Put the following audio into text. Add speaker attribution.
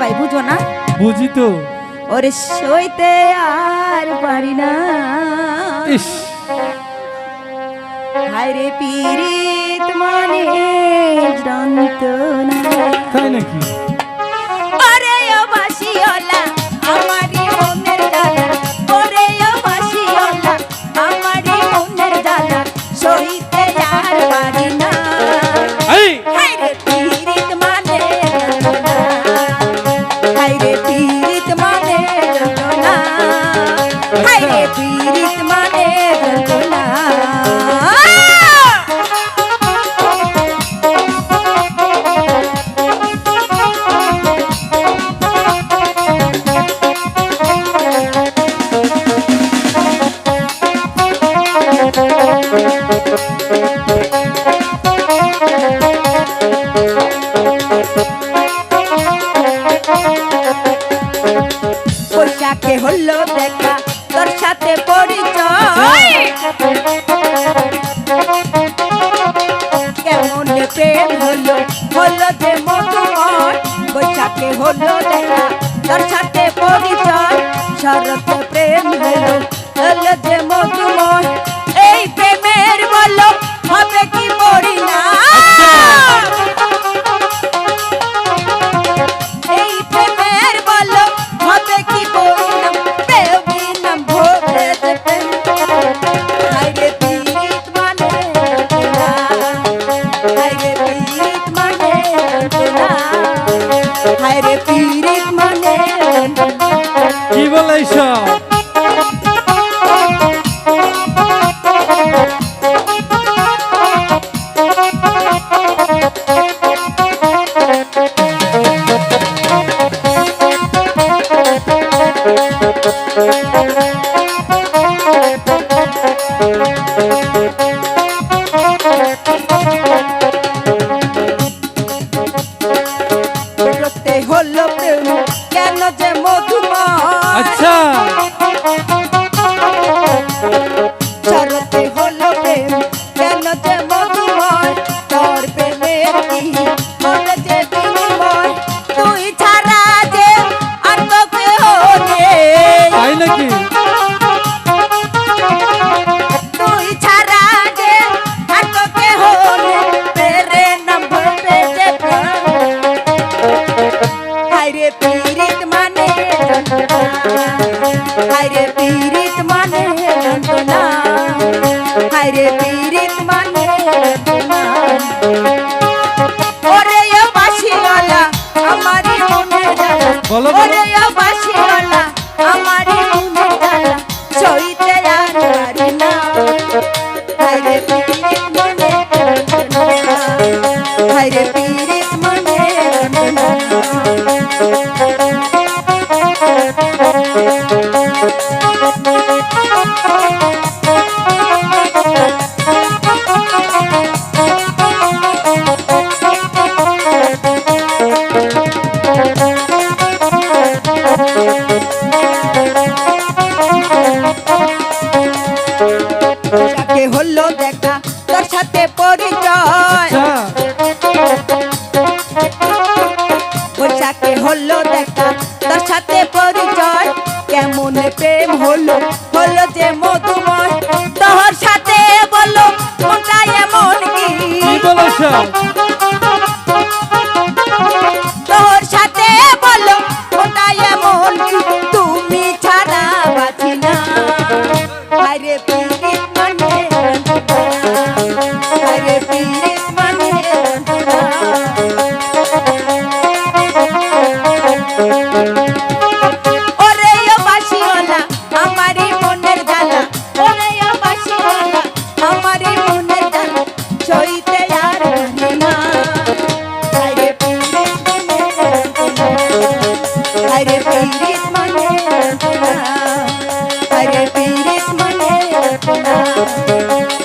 Speaker 1: ভাই বুঝো না?
Speaker 2: বুঝি তো।
Speaker 1: ওরে সইতে আর পারি না। হায়রে পীড়িত মানে যন্ত্রণা তাই নাকি? কেমন প্রেম হলো? হলো যে মধুময় বৈশাখে হলো দেখা, তার সাথে পরিচয়, শরৎ হলো যে মধুময়
Speaker 2: I tire
Speaker 1: it. হলো দেখা তার সাথে পরিচয়। কেমন প্রেম হলো হলো যে মধুময়। তোর সাথে বলো কোনটা এমন কি?
Speaker 2: তোর সাথে বলো তুমি ছাড়া আরে মানে, আরে Thank you.